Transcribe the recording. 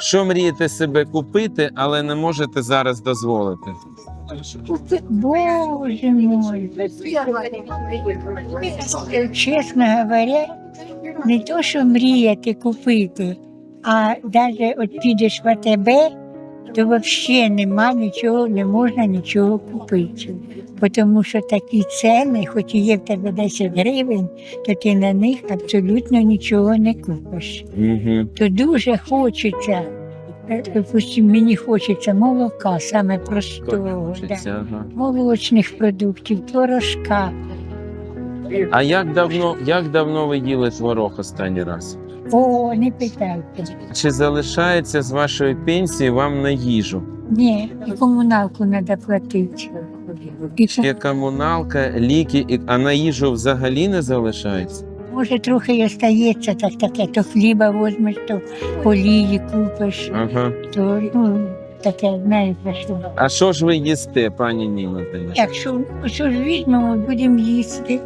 Що мрієте себе купити, але не можете зараз дозволити? Боже мой. Чесно говоря, не то, що мріяти купити, а навіть от підеш в АТБ, то взагалі нема нічого, не можна нічого купити. Тому що такі ціни, хоч і є в тебе 10 гривень, то ти на них абсолютно нічого не купиш. Угу. То дуже хочеться. Допустим, мені хочеться молока, саме простого. Да молочних продуктів, творожка. А як давно, як давно ви їли творог останній раз? О, не питайте. Чи залишається з вашої пенсії вам на їжу? Ні, і комуналку треба платити. І є комуналка, ліки, і- а на їжу взагалі не залишається? може трохи й остається так таке, то хліба возьмеш, то олії купиш, Ага. то ну, таке, знаєте, що. А що ж ви їсте, пані Ніна? Якщо що ж візьмемо, будемо їсти.